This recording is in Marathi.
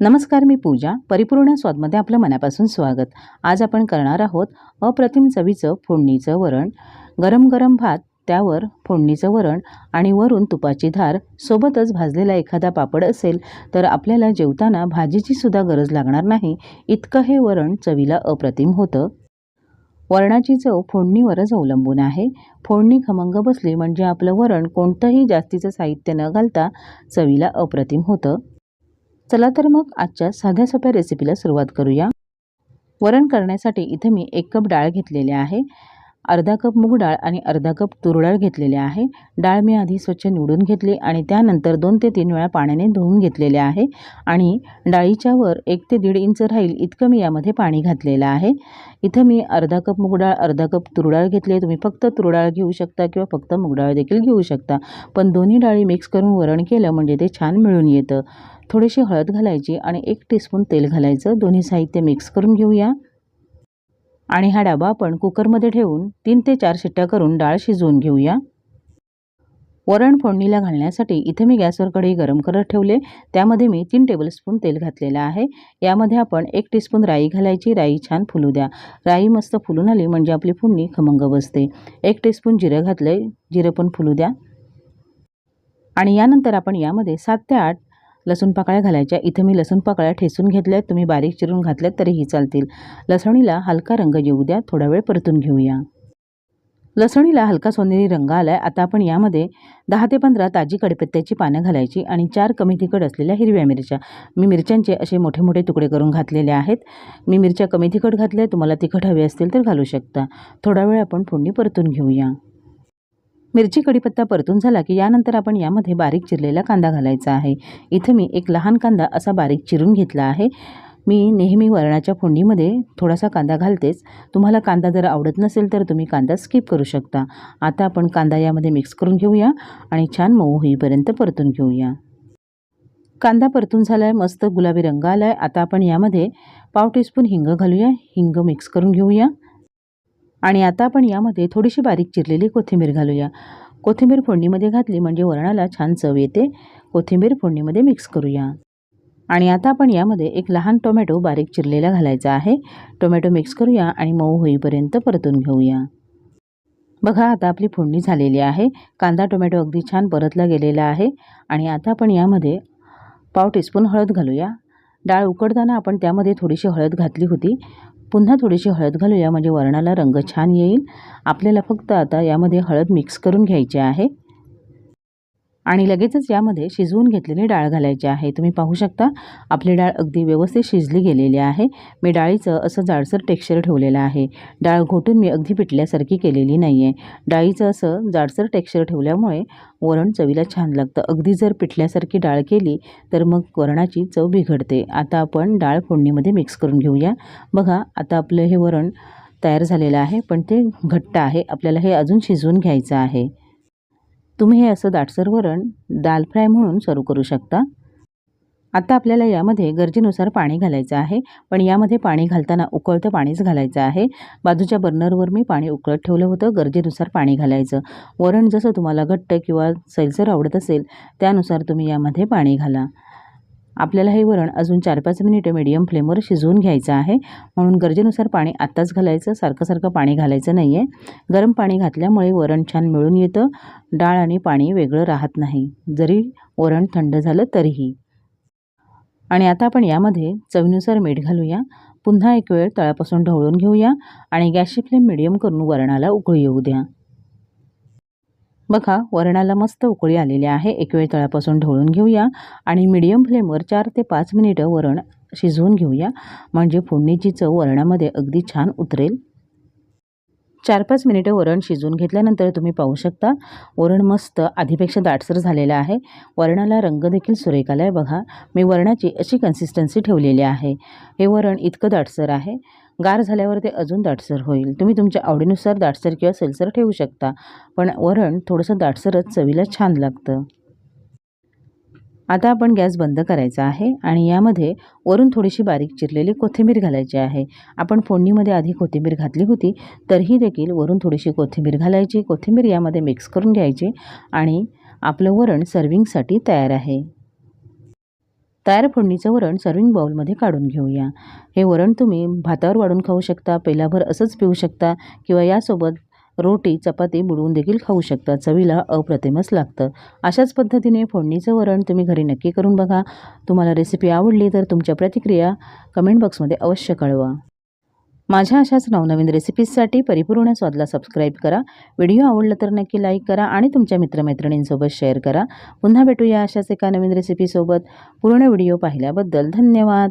नमस्कार मी पूजा. परिपूर्ण स्वादमध्ये आपलं मनापासून स्वागत. आज आपण करणार आहोत अप्रतिम चवीचं फोडणीचं वरण. गरम गरम भात त्यावर फोडणीचं वरण आणि वरून तुपाची धार. सोबतच भाजलेला एखादा पापड असेल तर आपल्याला जेवताना भाजीची सुद्धा गरज लागणार नाही. इतकं हे वरण चवीला अप्रतिम होतं. वरणाची चव फोडणीवरच अवलंबून आहे. फोडणी खमंग बसली म्हणजे आपलं वरण कोणतंही जास्तीचं साहित्य न घालता चवीला अप्रतिम होतं. चला तर मग आजच्या साध्या सोप्या रेसिपीला सुरुवात करूया. वरण करण्यासाठी इथे मी एक कप डाळ घेतलेली आहे. अर्धा कप मूग डाळ आणि अर्धा कप तूर डाळ घेतलेली आहे. डाळ मी आधी स्वच्छ निवडून घेतली आणि त्यानंतर दोन ते तीन वेळा पाण्याने धुवून घेतलेले आहे आणि डाळीच्या वर एक ते दीड इंच राहील इतकं मी यामध्ये पाणी घातलेलं आहे. इथं मी अर्धा कप मूग डाळ अर्धा कप तूर डाळ घेतली आहे. तुम्ही फक्त तूर डाळ घेऊ शकता किंवा फक्त मूग डाळ देखील घेऊ शकता. पण दोन्ही डाळी मिक्स करून वरण केलं म्हणजे ते छान मिळून येतं. थोडीशी हळद घालायची आणि एक टीस्पून तेल घालायचं. दोन्ही साहित्य मिक्स करून घेऊया. आणि हा डबा आपण कुकरमध्ये ठेवून तीन ते चार शिट्ट्या करून डाळ शिजवून घेऊया. वरण फोडणीला घालण्यासाठी इथे मी गॅसवर कढई गरम करत ठेवले. त्यामध्ये मी तीन टेबलस्पून तेल घातलेलं आहे. यामध्ये आपण एक टीस्पून राई घालायची. राई छान फुलू द्या. राई मस्त फुलून आली म्हणजे आपली फोडणी खमंग बसते. एक टीस्पून जिरं घातलं जिरं पण फुलू द्या. आणि यानंतर आपण यामध्ये सात ते आठ लसूण पाकळ्या घालायच्या. इथं मी लसूण पाकळ्या ठेसून घेतल्यात. तुम्ही बारीक चिरून घातल्यात तरीही चालतील. लसणीला हलका रंग येऊ द्या. थोडा वेळ परतून घेऊया. लसणीला हलका सोनेरी रंग आला आहे आता आपण यामध्ये दहा ते पंधरा ताजी कडीपत्त्याची पानं घालायची आणि चार कमी तिखट असलेल्या हिरव्या मिरच्या. मी मिरच्यांचे असे मोठे मोठे तुकडे करून घातलेले आहेत. मी मिरच्या कमी तिखट घातल्या. तुम्हाला तिखट हवे असतील तर घालू शकता. थोडा वेळ आपण फोडणी परतून घेऊया. मिरची कढीपत्ता परतून झाला की यानंतर आपण यामध्ये बारीक चिरलेला कांदा घालायचा आहे. इथं मी एक लहान कांदा असा बारीक चिरून घेतला आहे. मी नेहमी वरणाच्या फोडणीमध्ये थोडासा कांदा घालतेच. तुम्हाला कांदा जर आवडत नसेल तर तुम्ही कांदा स्किप करू शकता. आता आपण कांदा यामध्ये मिक्स करून घेऊया आणि छान मऊ होईपर्यंत परतून घेऊया. कांदा परतून झाला आहे मस्त गुलाबी रंग आला आहे आता आपण यामध्ये पाव टीस्पून हिंग घालूया. हिंग मिक्स करून घेऊया. आणि आता आपण यामध्ये थोडीशी बारीक चिरलेली कोथिंबीर घालूया. कोथिंबीर फोडणीमध्ये घातली म्हणजे वरणाला छान चव येते. कोथिंबीर फोडणीमध्ये मिक्स करूया. आणि आता आपण यामध्ये एक लहान टोमॅटो बारीक चिरलेला घालायचा आहे. टोमॅटो मिक्स करूया आणि मऊ होईपर्यंत परतून घेऊया. बघा आता आपली फोडणी झालेली आहे. कांदा टोमॅटो अगदी छान परतला गेलेला आहे. आणि आता आपण यामध्ये पाव टीस्पून हळद घालूया. डाळ उकडताना आपण त्यामध्ये थोडीशी हळद घातली होती. पुन्हा थोडीशी हळद घालूया म्हणजे वरणाला रंग छान येईल. आपल्याला फक्त आता यामध्ये हळद मिक्स करून घ्यायची आहे. आणि लगेचच यामध्ये शिजवून घेतलेली डाळ घालायची आहे. तुम्ही पाहू शकता आपली डाळ अगदी व्यवस्थित शिजली गेलेली आहे. मी डाळीचं असं जाडसर टेक्स्चर ठेवलेलं आहे. डाळ घोटून मी अगदी पिटल्यासारखी केलेली नाही आहे डाळीचं असं जाडसर टेक्स्चर ठेवल्यामुळे वरण चवीला छान लागतं. अगदी जर पिठल्यासारखी डाळ केली तर मग वरणाची चव बिघडते. आता आपण डाळ फोडणीमध्ये मिक्स करून घेऊया. बघा आता आपलं हे वरण तयार झालेलं आहे पण ते घट्ट आहे. आपल्याला हे अजून शिजवून घ्यायचं आहे. तुम्ही हे असं दाटसर वरण दाल फ्राय म्हणून सर्व करू शकता. आता आपल्याला यामध्ये गरजेनुसार पाणी घालायचं आहे. पण यामध्ये पाणी घालताना उकळतं पाणीच घालायचं आहे. बाजूच्या बर्नरवर मी पाणी उकळत ठेवलं होतं. गरजेनुसार पाणी घालायचं. वरण जसं तुम्हाला घट्ट किंवा सैलसर आवडत असेल त्यानुसार तुम्ही यामध्ये पाणी घाला. आपल्याला हे वरण अजून चार पाच मिनिटं मीडियम फ्लेमवर शिजवून घ्यायचं आहे. म्हणून गरजेनुसार पाणी आत्ताच घालायचं. सारखं सारखं पाणी घालायचं नाही आहे गरम पाणी घातल्यामुळे वरण छान मिळून येतं. डाळ आणि पाणी वेगळं राहत नाही. जरी वरण थंड झालं तरीही. आणि आता आपण यामध्ये चवीनुसार मीठ घालूया. पुन्हा एक वेळ तळापासून ढवळून घेऊया. आणि गॅसची फ्लेम मिडियम करून वरणाला उकळी येऊ द्या. बघा वरणाला मस्त उकळी आलेली आहे. एक वेळ तळापासून ढवळून घेऊया आणि मिडियम फ्लेमवर चार ते पाच मिनिटं वरण शिजवून घेऊया. म्हणजे फोडणीची चव वरणामध्ये अगदी छान उतरेल. चार पाच मिनिटं वरण शिजवून घेतल्यानंतर तुम्ही पाहू शकता. वरण मस्त आधीपेक्षा दाटसर झालेलं आहे. वरणाला रंग देखील सुरेख आला आहे बघा. मी वरणाची अशी कन्सिस्टन्सी ठेवलेली आहे. हे वरण इतकं दाटसर आहे. गार झाल्यावर ते अजून दाटसर होईल. तुम्ही तुमच्या आवडीनुसार दाटसर किंवा सलसर ठेवू शकता. पण वरण थोडंसं दाटसरच चवीला छान लागतं. आता आपण गॅस बंद करायचा आहे आणि यामध्ये वरून थोडीशी बारीक चिरलेली कोथिंबीर घालायची आहे. आपण फोडणीमध्ये आधी कोथिंबीर घातली होती तरीही देखील वरून थोडीशी कोथिंबीर घालायची. कोथिंबीर यामध्ये मिक्स करून घ्यायची आणि आपलं वरण सर्विंगसाठी तयार आहे. तयार फोडणीचं वरण सर्विंग बाउलमध्ये काढून घेऊया. हे वरण तुम्ही भातावर वाढून खाऊ शकता पेलाभर असंच पिऊ शकता किंवा यासोबत रोटी चपाती बुडवून देखील खाऊ शकता. चवीला अप्रतिमच लागतं. अशाच पद्धतीने फोडणीचं वरण तुम्ही घरी नक्की करून बघा. तुम्हाला रेसिपी आवडली तर तुमच्या प्रतिक्रिया कमेंट बॉक्समध्ये अवश्य कळवा. माझ्या अशाच नवनवीन रेसिपीजसाठी परिपूर्ण स्वादला सबस्क्राईब करा. व्हिडिओ आवडला तर नक्की लाईक करा आणि तुमच्या मित्रमैत्रिणींसोबत शेअर करा. पुन्हा भेटूया अशाच एका नवीन रेसिपीसोबत पूर्ण व्हिडिओ पाहिल्याबद्दल धन्यवाद.